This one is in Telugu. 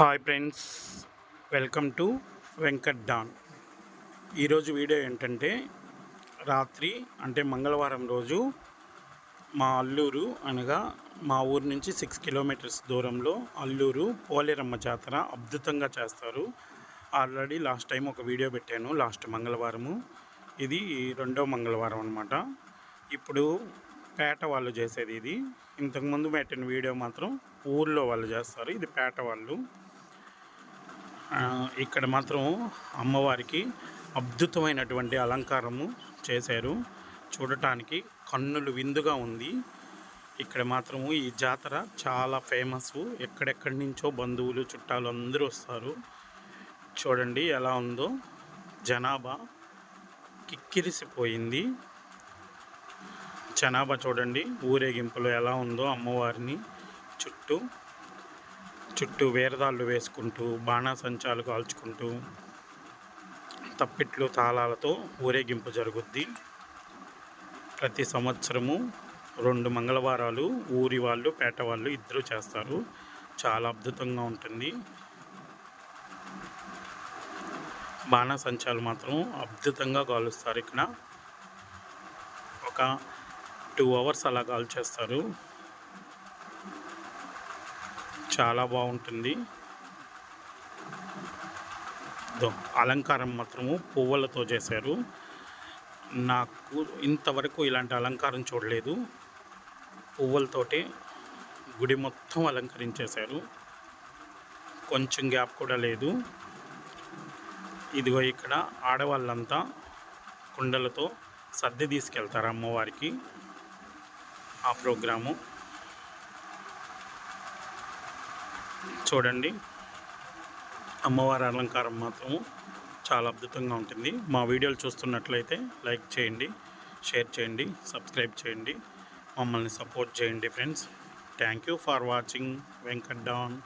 Hi friends welcome to Venkat Don ఈరోజు వీడియో ఏంటంటే రాత్రి అంటే మంగళవారం రోజు మా అల్లూరు అనగా మా ఊరు నుంచి సిక్స్ కిలోమీటర్స్ దూరంలో అల్లూరు పోలేరమ్మ జాతర అద్భుతంగా చేస్తారు. ఆల్రెడీ లాస్ట్ టైం ఒక వీడియో పెట్టాను లాస్ట్ మంగళవారము. ఇది రెండో మంగళవారం అనమాట ఇప్పుడు పేట వాళ్ళు చేసేది ఇది. ఇంతకుముందు పెట్టిన వీడియో మాత్రం ఊర్లో వాళ్ళు చేస్తారు. ఇది పేట వాళ్ళు. ఇక్కడ మాత్రం అమ్మవారికి అద్భుతమైనటువంటి అలంకారము చేశారు. చూడటానికి కన్నులు విందుగా ఉంది. ఇక్కడ మాత్రము ఈ జాతర చాలా ఫేమస్ ఎక్కడెక్కడి నుంచో బంధువులు చుట్టాలు అందరూ వస్తారు. చూడండి ఎలా ఉందో. జనాభా కిక్కిరిసిపోయింది. జనాభా చూడండి. ఊరేగింపులో ఎలా ఉందో అమ్మవారిని చుట్టూ. చుట్టూ వేరదాళ్ళు వేసుకుంటూ బాణాసంచాలు కాల్చుకుంటూ తప్పిట్లు తాళాలతో ఊరేగింపు జరుగుద్ది. ప్రతి సంవత్సరము రెండు మంగళవారాలు ఊరి వాళ్ళు పేట వాళ్ళు ఇద్దరు చేస్తారు. చాలా అద్భుతంగా ఉంటుంది. బాణాసంచాలు మాత్రం అద్భుతంగా కాలుస్తారు. ఇక్కడ ఒక టూ అవర్స్ అలా కాల్ చేస్తారు చాలా బాగుంటుంది. అలంకారం మాత్రము పువ్వులతో చేశారు. నాకు ఇంతవరకు ఇలాంటి అలంకారం చూడలేదు. పువ్వులతోటే గుడి మొత్తం అలంకరించేశారు. కొంచెం గ్యాప్ కూడా లేదు. ఇదిగో ఇక్కడ ఆడవాళ్ళంతా కుండలతో సర్ది తీసుకెళ్తారు అమ్మవారికి. ఆ ప్రోగ్రాము. చూడండి. అమ్మవారి అలంకారం మాత్రము చాలా అద్భుతంగా ఉంటుంది. మా వీడియోలు చూస్తున్నట్లయితే లైక్ చేయండి షేర్ చేయండి సబ్స్క్రైబ్ చేయండి. మమ్మల్ని సపోర్ట్ చేయండి friends. Thank you for watching. Venkat Don.